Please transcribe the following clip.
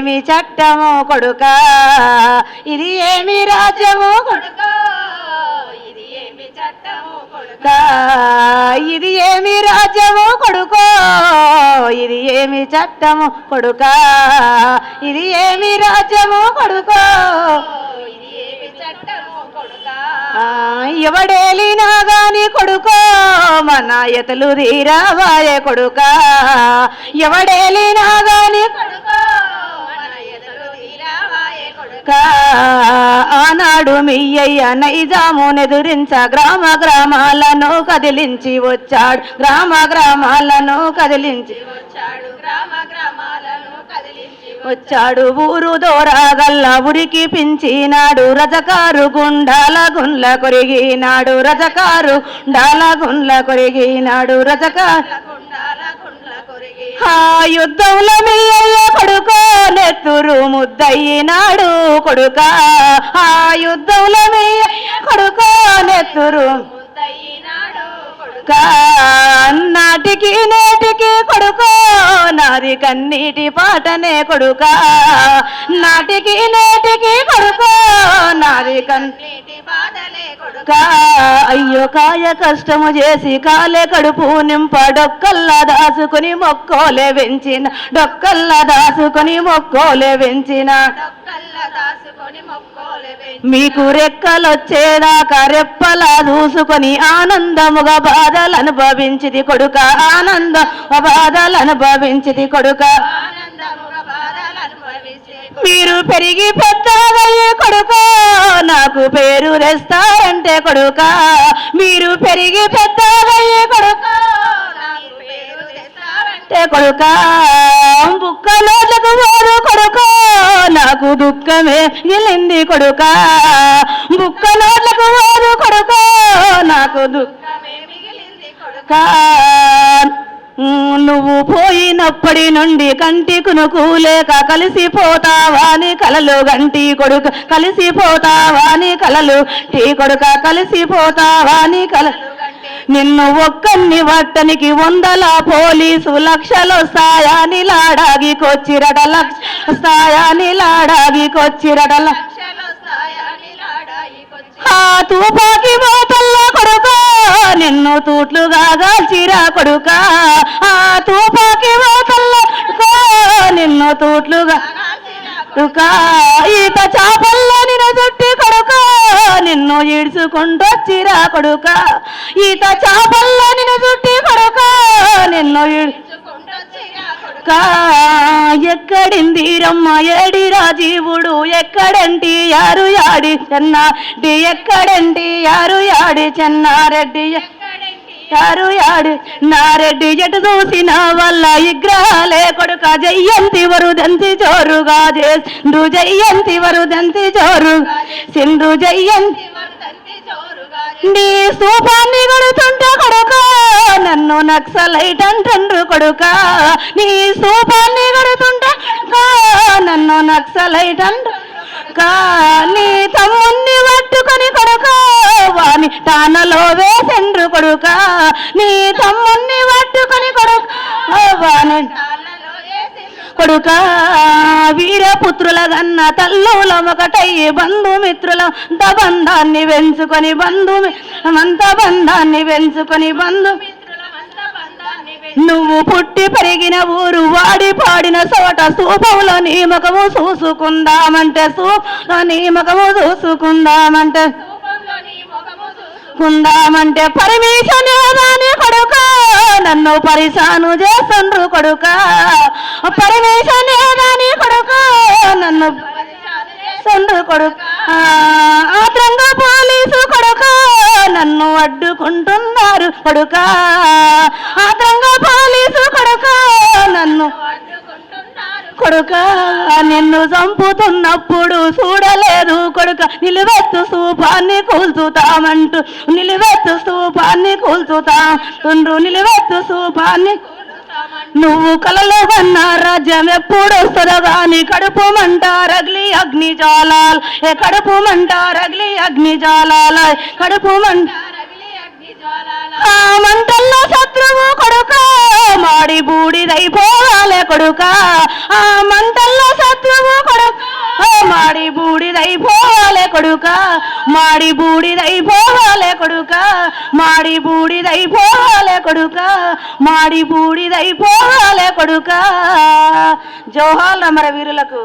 ఏమి చట్టము కొడుక. ఇది ఏమి రాజ్యము కొడుక? ఇది ఏమి చట్టము కొడుక? ఇది ఏమి రాజ్యము కొడుకో? ఇది ఏమి చట్టము కొడుక? ఇది ఏమి రాజ్యము కొడుకో? ఎవడేలినా గాని కొడుకో? మన ఎతలు తీరావాయే కొడుక? ఎవడేలినా గాని కొడుక? ఆనాడు మియ్యయ్య నైజామునెదురించ గ్రామ గ్రామాలను కదిలించి వచ్చాడు. గ్రామ గ్రామాలను కదిలించి వచ్చాడు. గ్రామ గ్రామాలను కదిలించి వచ్చాడు. ఊరు దోరాగల్ల ఉరికి పించినాడు. రజకారు గుండాల గుండ్ల కొరిగినాడు. రజకారు డాల గుండ్ల కొరిగినాడు. రజకారు ఆ యుద్ధంలో మీ అయ్య కొడుకో నెత్తురు ముద్దయ్యినాడు కొడుక. ఆ యుద్ధంలో మీ కొడుకో నెత్తురు కొడుక. నాటికి నేటికి కొడుకో నాది కన్నీటి పాటనే కొడుక. నాటికి నేటికి కొడుకో నాది కన్నీటి పాటనే కొడుక. అయ్యో కాయ కష్టము చేసి కాలే కడుపు నింప డొక్కల్లా దాసుకుని మొక్కోలే వెంచిన డొక్కల్లా దాసుకుని మొక్కోలే వెంచిన. డొక్కల్లా మీకు రెక్కలొచ్చేదాకా రెప్పలా చూసుకొని ఆనందముగా బాధలు అనుభవించిది కొడుక ఆనంద బాధలు అనుభవించిది కొడుక. మీరు పెరిగి పెద్దగయ్యే కొడుక నాకు పేరు తెస్తారంటే కొడుక. మీరు పెరిగి పెద్దగయ్యే కొడుక కొడుక బుక్క నోట్లకు పోదు కొడుక కొడుకు దుఃఖమే గెలింది కొడుక. బుక్క నోట్లకు వారు కొడుక నాకు దుఃఖ కొడుక. కా నువ్వు పోయినప్పటి నుండి కంటి కునుకులేక కలిసిపోతావా అని కలలు గంటి కొడుక కలిసిపోతావా అని కలలు టీ కొడుక కలిసిపోతావా అని కల నిన్ను ఒక్కన్ని వట్టనికి వందల పోలీసు లక్షలు వస్తాయని లాడాగికొచ్చిరట లక్ష. వస్తాయని లాడాగికొచ్చిరట తుపాకి మోతల్లో కొడుక నిన్ను తూట్లుగా గాల్చిరా కొడుక. ఆ తుపాకి మోతల్లో కొడుకా, నిన్ను తూట్లుగా ఈత చాపల్లో నిన్ను ఈడ్చుకుంటొచ్చిరా కొడుక. ఈత చాపల్లో నిన్ను చుట్టి కొడుక. నిన్ను ఎక్కడింది రమ్మ ఏడి రాజీవుడు? ఎక్కడంటి యారు యాడి చెన్నారెడ్డి ఎక్కడంటి యారు యాడి చెన్నారెడ్డి యారు యాడు? నారెడ్డి ఎటు చూసిన వల్ల విగ్రహాలే కొడుక జయ్యంతి వరుదంతి జోరుగా చేసిండు జయ్యంతి వరుదంతి జోరు సింధు జయ్యంతి నీ స్తూపాన్ని కొడుతుంటే కొడుక నన్ను నక్సలైట్ అంటుండ్రు కొడుక. నీ స్తూపాన్ని కొడుతుంటే కొడుకా, నన్ను నక్సలైట్ అంటు కా నీ తమ్ముణ్ణి పట్టుకొని కొడుక కొడుక నీ తమ్ముణ్ణి పట్టుకొని కొడుక కొడుక వీరపుత్రుల గన్న తల్లుల ఒకటయ్యి బంధుమిత్రుల అంత బంధాన్ని పెంచుకొని బంధు అంత బంధాన్ని పెంచుకొని బంధు నువ్వు పుట్టి పెరిగిన ఊరు వాడి పాడిన చోట సూపంలో నియమకము చూసుకుందామంటే సూపంలో నియమకము చూసుకుందామంటే నీ ముఖము చూసు కుందామంటే పరమేశనే దాని కొడుక. నన్ను పరిశాను చేస్తుండ్రు కొడుక. పరమేశనే దాని కొడుక. నన్ను సండు కొడుక. ఆత్రంగా పోలీసు కొడుక. నన్ను అడ్డుకుంటున్నారు కొడుక. ఆత్రంగా పోలీసు కొడుక నిన్ను చంపుతున్నప్పుడు చూడలేదు కొడుక. నిలువెత్తు స్తూపాన్ని కూల్చుతామంటూ నిలువెత్తు స్తూపాన్ని కూల్చుతాండ్రు నిలువెత్తు స్తూపాన్ని నువ్వు కలలో కన్న రాజ్యం ఎప్పుడు వస్తుందో? గాని కడుపు మంట రగిలి అగ్ని జాలాల్ ఏ కడుపు మంట రగిలి అగ్ని జాలాల కడుపు మంట మంటల్లో శత్రువు కొడుక మాడి బూడిదైపోవాలే కొడుక ఆ మంటల్లో శత్రువు మాడి బూడిదైపోవాలే కొడుక మాడి బూడిదైపోవాలే కొడుక మాడి బూడిదైపోవాలే కొడుక మాడి బూడిదైపోవాలే కొడుక జోహాల్ అమర వీరులకు